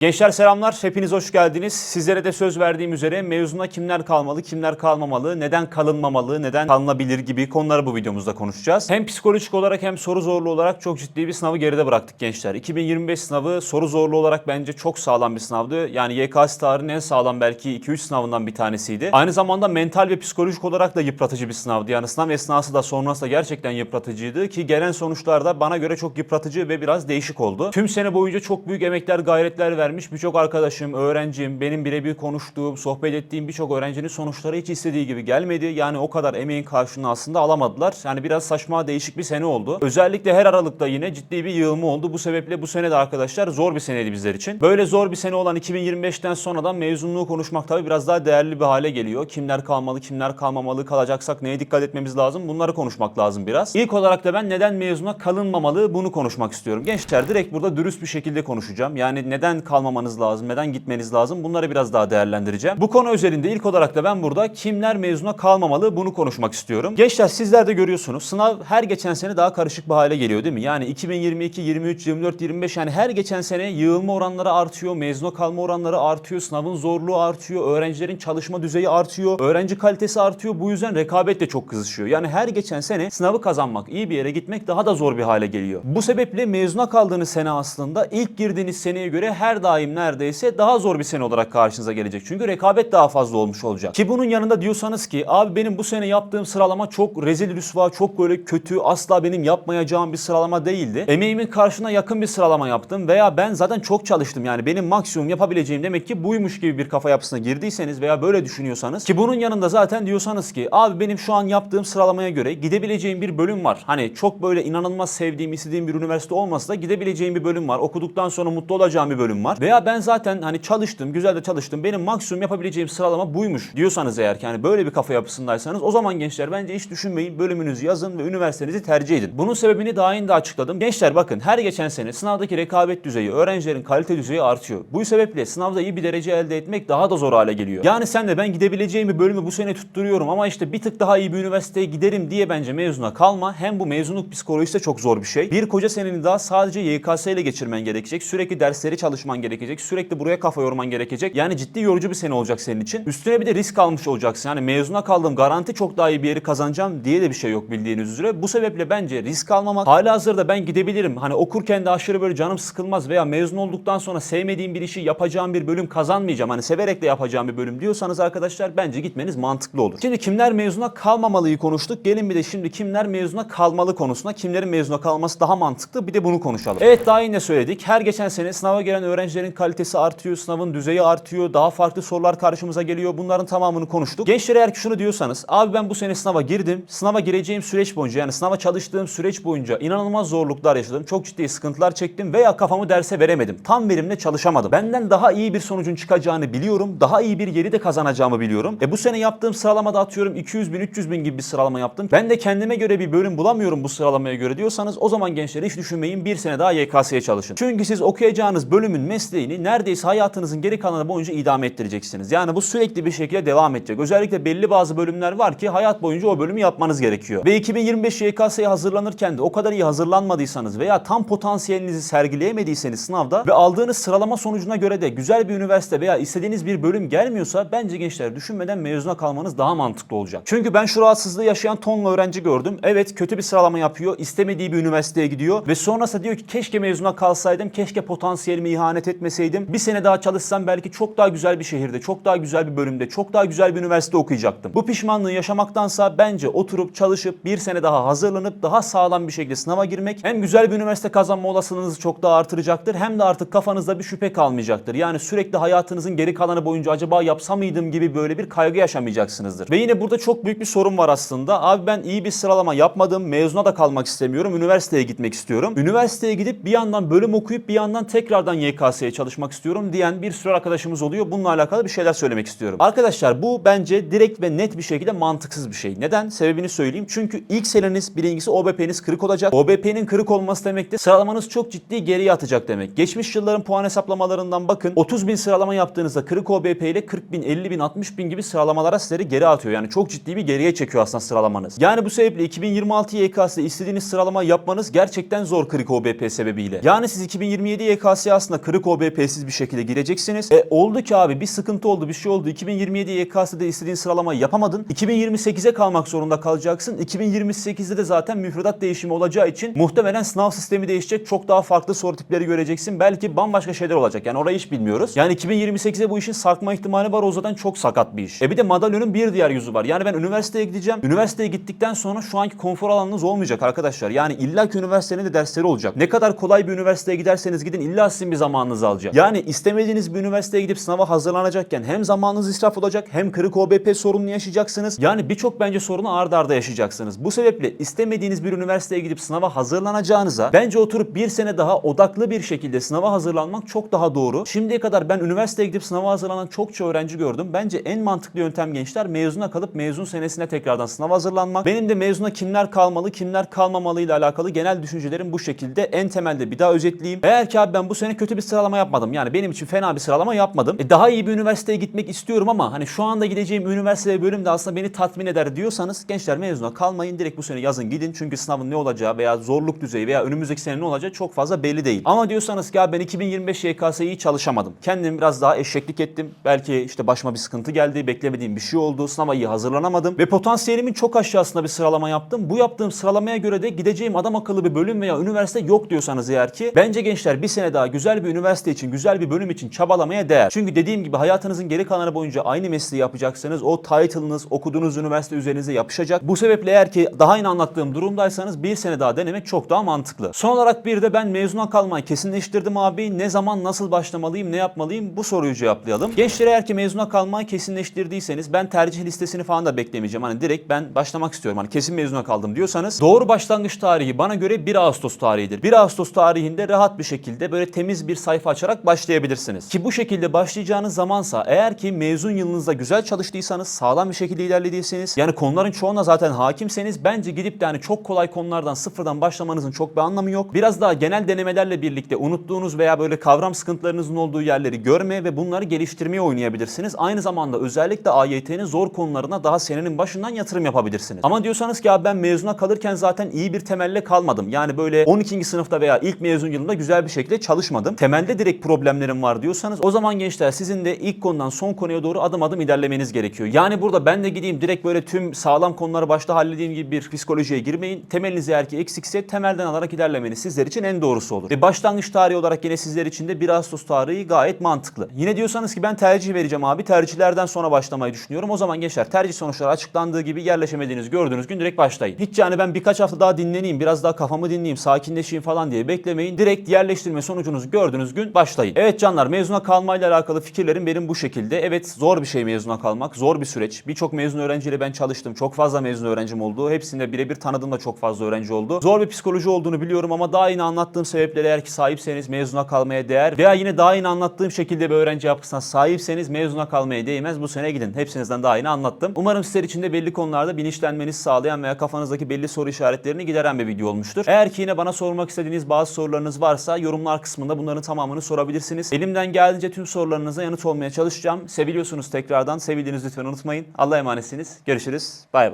Gençler selamlar, hepiniz hoş geldiniz. Sizlere de söz verdiğim üzere mezuna kimler kalmalı, kimler kalmamalı, neden kalınmamalı, neden kalınabilir gibi konuları bu videomuzda konuşacağız. Hem psikolojik olarak hem soru zorluğu olarak çok ciddi bir sınavı geride bıraktık gençler. 2025 sınavı soru zorluğu olarak bence çok sağlam bir sınavdı. Yani YKS tarihinin en sağlam belki 2-3 sınavından bir tanesiydi. Aynı zamanda mental ve psikolojik olarak da yıpratıcı bir sınavdı. Yani sınav esnası da sonrası da gerçekten yıpratıcıydı ki gelen sonuçlar da bana göre çok yıpratıcı ve biraz değişik oldu. Tüm sene boyunca çok büyük emekler, gayretler vermiş birçok arkadaşım, öğrencim, benim birebir konuştuğum, sohbet ettiğim birçok öğrencinin sonuçları hiç istediği gibi gelmedi. Yani o kadar emeğin karşılığını aslında alamadılar. Yani biraz saçma, değişik bir sene oldu. Özellikle her aralıkta yine ciddi bir yığılma oldu. Bu sebeple bu sene de arkadaşlar zor bir seneydi bizler için. Böyle zor bir sene olan 2025'ten sonradan mezunluğu konuşmak tabii biraz daha değerli bir hale geliyor. Kimler kalmalı, kimler kalmamalı, kalacaksak neye dikkat etmemiz lazım bunları konuşmak lazım biraz. İlk olarak da ben neden mezuna kalınmamalı bunu konuşmak istiyorum. Gençler direkt burada dürüst bir şekilde konuşacağım. Yani neden kalmamanız lazım, neden gitmeniz lazım bunları biraz daha değerlendireceğim. Bu konu özelinde ilk olarak da ben burada kimler mezuna kalmamalı bunu konuşmak istiyorum. Gençler sizler de görüyorsunuz sınav her geçen sene daha karışık bir hale geliyor değil mi? Yani 2022, 23, 24, 25 yani her geçen sene yığılma oranları artıyor, mezuna kalma oranları artıyor, sınavın zorluğu artıyor, öğrencilerin çalışma düzeyi artıyor, öğrenci kalitesi artıyor. Bu yüzden rekabet de çok kızışıyor. Yani her geçen sene sınavı kazanmak, iyi bir yere gitmek daha da zor bir hale geliyor. Bu sebeple mezuna kaldığınız sene aslında ilk girdiğiniz seneye göre her daim neredeyse daha zor bir sene olarak karşınıza gelecek. Çünkü rekabet daha fazla olmuş olacak. Ki bunun yanında diyorsanız ki abi benim bu sene yaptığım sıralama çok rezil rüsva, çok böyle kötü, asla benim yapmayacağım bir sıralama değildi. Emeğimin karşına yakın bir sıralama yaptım veya ben zaten çok çalıştım yani benim maksimum yapabileceğim demek ki buymuş gibi bir kafa yapısına girdiyseniz veya böyle düşünüyorsanız ki bunun yanında zaten diyorsanız ki abi benim şu an yaptığım sıralamaya göre gidebileceğim bir bölüm var. Hani çok böyle inanılmaz sevdiğim, istediğim bir üniversite olmasa da gidebileceğim bir bölüm var. Okuduktan sonra mutlu olacağım bir bölüm var. Veya ben zaten hani çalıştım, güzel de çalıştım. Benim maksimum yapabileceğim sıralama buymuş diyorsanız eğer ki hani böyle bir kafa yapısındaysanız o zaman gençler bence hiç düşünmeyin. Bölümünüzü yazın ve üniversitenizi tercih edin. Bunun sebebini daha de açıkladım. Gençler bakın her geçen sene sınavdaki rekabet düzeyi, öğrencilerin kalite düzeyi artıyor. Bu sebeple sınavda iyi bir derece elde etmek daha da zor hale geliyor. Yani sen de ben gidebileceğim bir bölümü bu sene tutturuyorum ama işte bir tık daha iyi bir üniversiteye giderim diye bence mezuna kalma. Hem bu mezunluk psikolojisi de çok zor bir şey. Bir koca seneni daha sadece YKS ile geçirmen gerekecek. Sürekli dersleri çalışman gerekecek. Sürekli buraya kafa yorman gerekecek. Yani ciddi yorucu bir sene olacak senin için. Üstüne bir de risk almış olacaksın. Yani mezuna kaldığım garanti çok daha iyi bir yeri kazanacağım diye de bir şey yok bildiğiniz üzere. Bu sebeple bence risk almamak. Hala hazırda ben gidebilirim. Hani okurken de aşırı böyle canım sıkılmaz veya mezun olduktan sonra sevmediğim bir işi yapacağım bir bölüm kazanmayacağım. Hani severek de yapacağım bir bölüm diyorsanız arkadaşlar bence gitmeniz mantıklı olur. Şimdi kimler mezuna kalmamalıyı konuştuk. Gelin bir de şimdi kimler mezuna kalmalı konusuna. Kimlerin mezuna kalması daha mantıklı bir de bunu konuşalım. Evet daha yine söyledik. Her geçen sene sınava gelen öğrencilerin kalitesi artıyor. Sınavın düzeyi artıyor. Daha farklı sorular karşımıza geliyor. Bunların tamamını konuştuk. Gençler eğer ki şunu diyorsanız abi ben bu sene sınava girdim. Sınava gireceğim süreç boyunca yani sınava çalıştığım süreç boyunca inanılmaz zorluklar yaşadım. Çok ciddi sıkıntılar çektim veya kafamı derse veremedim. Tam verimle çalışamadım. Benden daha iyi bir sonucun çıkacağını biliyorum. Daha iyi bir yeri de kazanacağımı biliyorum. E bu sene yaptığım sıralamada atıyorum 200 bin 300 bin gibi bir sıralama yaptım. Ben de kendime göre bir bölüm bulamıyorum bu sıralamaya göre diyorsanız o zaman gençler hiç düşünmeyin bir sene daha YKS'ye çalışın. Çünkü siz okuyacağınız bölümün mesleğini neredeyse hayatınızın geri kalanı boyunca idame ettireceksiniz. Yani bu sürekli bir şekilde devam edecek. Özellikle belli bazı bölümler var ki hayat boyunca o bölümü yapmanız gerekiyor. Ve 2025 YKS'ye hazırlanırken de o kadar iyi hazırlanmadıysanız veya tam potansiyelinizi sergileyemediyseniz sınavda ve aldığınız sıralama sonucuna göre de güzel bir üniversite veya istediğiniz bir bölüm gelmiyorsa bence gençler düşünmeden mezuna kalmanız daha mantıklı olacak. Çünkü ben şu rahatsızlığı yaşayan tonla öğrenci gördüm. Evet kötü bir sıralama yapıyor, istemediği bir üniversiteye gidiyor ve sonrasında diyor ki keşke mezuna kalsaydım, keşke potansiyelime ihanet etmeseydim. Bir sene daha çalışsam belki çok daha güzel bir şehirde, çok daha güzel bir bölümde, çok daha güzel bir üniversite okuyacaktım. Bu pişmanlığı yaşamaktansa bence oturup çalışıp bir sene daha hazırlanıp daha sağlam bir şekilde sınava girmek hem güzel bir üniversite kazanma olasılığınızı çok daha artıracaktır hem de artık kafanızda bir şüphe kalmayacaktır. Yani sürekli hayatınızın geri kalanı boyunca acaba yapsam mıydım gibi böyle bir kaygı yaşamayacaksınızdır. Ve yine burada çok büyük bir sorun var aslında. Abi ben iyi bir sıralama yapmadım, mezuna da kalmak istemiyorum, üniversiteye gitmek istiyorum. Üniversiteye gidip bir yandan bölüm okuyup bir yandan tekrardan YKS'ye çalışmak istiyorum diyen bir sürü arkadaşımız oluyor. Bununla alakalı bir şeyler söylemek istiyorum. Arkadaşlar bu bence direkt ve net bir şekilde mantıksız bir şey. Neden? Sebebini söyleyeyim. Çünkü ilk seneniz birincisi OBP'niz kırık olacak. OBP'nin kırık olması demek de sıralamanız çok ciddi geriye atacak demek. Geçmiş yılların puan hesaplamalarından bakın. 30 bin sıralama yaptığınızda kırık OBP ile 40 bin, 50 bin, 60 bin gibi sıralamalara sizleri geri atıyor. Yani çok ciddi bir geriye çekiyor aslında sıralamanız. Yani bu sebeple 2026 YKS'de istediğiniz sıralama yapmanız gerçekten zor kırık OBP sebebiyle. Yani siz 2027 YKS'ye aslında kırık OBP'siz bir şekilde gireceksiniz. E oldu ki abi bir sıkıntı oldu bir şey oldu. 2027 YKS'de istediğin sıralamayı yapamadın. 2028'e kalmak zorunda kalacaksın. 2028'de de zaten müfredat değişimi olacağı için muhtemelen sınav sistemi değişecek. Çok daha farklı soru tipleri göreceksin. Belki bambaşka şeyler olacak. Yani orayı hiç bilmiyoruz. Yani 2028'e bu işin sarkma ihtimali var. O zaten çok sakat bir iş. E bir de madalyonun bir diğer yüzü var. Yani ben üniversiteye gideceğim. Üniversiteye gittikten sonra şu anki konfor alanınız olmayacak arkadaşlar. Yani illa ki üniversitenin de dersleri olacak. Ne kadar kolay bir üniversiteye giderseniz gidin illa sizin bir zamanınızı. Yani istemediğiniz bir üniversiteye gidip sınava hazırlanacakken hem zamanınız israf olacak hem kırık OBP sorununu yaşayacaksınız. Yani birçok bence sorunu arda arda yaşayacaksınız. Bu sebeple istemediğiniz bir üniversiteye gidip sınava hazırlanacağınıza bence oturup bir sene daha odaklı bir şekilde sınava hazırlanmak çok daha doğru. Şimdiye kadar ben üniversiteye gidip sınava hazırlanan çokça öğrenci gördüm. Bence en mantıklı yöntem gençler mezuna kalıp mezun senesine tekrardan sınava hazırlanmak. Benim de mezuna kimler kalmalı, kimler kalmamalı ile alakalı genel düşüncelerim bu şekilde. En temelde bir daha özetleyeyim. Eğer ki abi ben bu sene kötü bir sıralama yapmadım. Yani benim için fena bir sıralama yapmadım. E daha iyi bir üniversiteye gitmek istiyorum ama hani şu anda gideceğim üniversite ve bölüm de aslında beni tatmin eder diyorsanız gençler mezuna kalmayın. Direkt bu sene yazın gidin. Çünkü sınavın ne olacağı veya zorluk düzeyi veya önümüzdeki sene ne olacağı çok fazla belli değil. Ama diyorsanız ki ya ben 2025 YKS'yi çalışamadım. Kendim biraz daha eşeklik ettim. Belki işte başıma bir sıkıntı geldi. Beklemediğim bir şey oldu. Sınava iyi hazırlanamadım. Ve potansiyelimin çok aşağısında bir sıralama yaptım. Bu yaptığım sıralamaya göre de gideceğim adam akıllı bir bölüm veya üniversite yok diyorsanız eğer ki bence gençler bir sene daha güzel bir üniversite için, güzel bir bölüm için çabalamaya değer. Çünkü dediğim gibi hayatınızın geri kalanı boyunca aynı mesleği yapacaksınız. O title'ınız okuduğunuz üniversite üzerinize yapışacak. Bu sebeple eğer ki daha yeni anlattığım durumdaysanız bir sene daha denemek çok daha mantıklı. Son olarak bir de ben mezuna kalmayı kesinleştirdim abi. Ne zaman nasıl başlamalıyım, ne yapmalıyım bu soruyu cevaplayalım. Gençler eğer ki mezuna kalmayı kesinleştirdiyseniz ben tercih listesini falan da beklemeyeceğim. Hani direkt ben başlamak istiyorum. Hani kesin mezuna kaldım diyorsanız doğru başlangıç tarihi bana göre 1 Ağustos tarihidir. 1 Ağustos tarihinde rahat bir şekilde böyle temiz bir sayfa açarak başlayabilirsiniz. Ki bu şekilde başlayacağınız zamansa eğer ki mezun yılınızda güzel çalıştıysanız, sağlam bir şekilde ilerlediyseniz yani konuların çoğuna zaten hakimseniz bence gidip de hani çok kolay konulardan sıfırdan başlamanızın çok bir anlamı yok. Biraz daha genel denemelerle birlikte unuttuğunuz veya böyle kavram sıkıntılarınızın olduğu yerleri görme ve bunları geliştirmeye oynayabilirsiniz. Aynı zamanda özellikle AYT'nin zor konularına daha senenin başından yatırım yapabilirsiniz. Ama diyorsanız ki abi ben mezuna kalırken zaten iyi bir temelle kalmadım. Yani böyle 12. sınıfta veya ilk mezun yılında güzel bir şekilde çalışmadım. Temelde direkt problemlerim var diyorsanız o zaman gençler sizin de ilk konudan son konuya doğru adım adım ilerlemeniz gerekiyor. Yani burada ben de gideyim direkt böyle tüm sağlam konuları başta halledeyim gibi bir psikolojiye girmeyin. Temeliniz eğer ki eksikse temelden alarak ilerlemeniz sizler için en doğrusu olur. Ve başlangıç tarihi olarak yine sizler için de 1 Ağustos tarihi gayet mantıklı. Yine diyorsanız ki ben tercih vereceğim abi. Tercihlerden sonra başlamayı düşünüyorum. O zaman gençler tercih sonuçları açıklandığı gibi yerleşemediğiniz gördüğünüz gün direkt başlayın. Hiç yani ben birkaç hafta daha dinleneyim, biraz daha kafamı dinleyeyim, sakinleşeyim falan diye beklemeyin. Direkt yerleştirme sonucunuzu gördüğünüz gün başlayın. Evet canlar mezuna kalmayla alakalı fikirlerim benim bu şekilde. Evet zor bir şey mezuna kalmak, zor bir süreç. Birçok mezun öğrenciyle ben çalıştım. Çok fazla mezun öğrencim oldu. Hepsinde birebir tanıdığım da çok fazla öğrenci oldu. Zor bir psikoloji olduğunu biliyorum ama daha yine anlattığım sebeplere eğer ki sahipseniz mezuna kalmaya değer veya yine daha yine anlattığım şekilde bir öğrenci yapısına sahipseniz mezuna kalmaya değmez. Bu sene gidin. Hepsinizden daha yine anlattım. Umarım sizler için de belli konularda bilinçlenmenizi sağlayan veya kafanızdaki belli soru işaretlerini gideren bir video olmuştur. Eğer ki yine bana sormak istediğiniz bazı sorularınız varsa yorumlar kısmında bunların tamamını sorabilirsiniz. Elimden geldiğince tüm sorularınıza yanıt olmaya çalışacağım. Seviliyorsunuz tekrardan. Sevildiğinizi lütfen unutmayın. Allah'a emanetsiniz. Görüşürüz. Bay bay.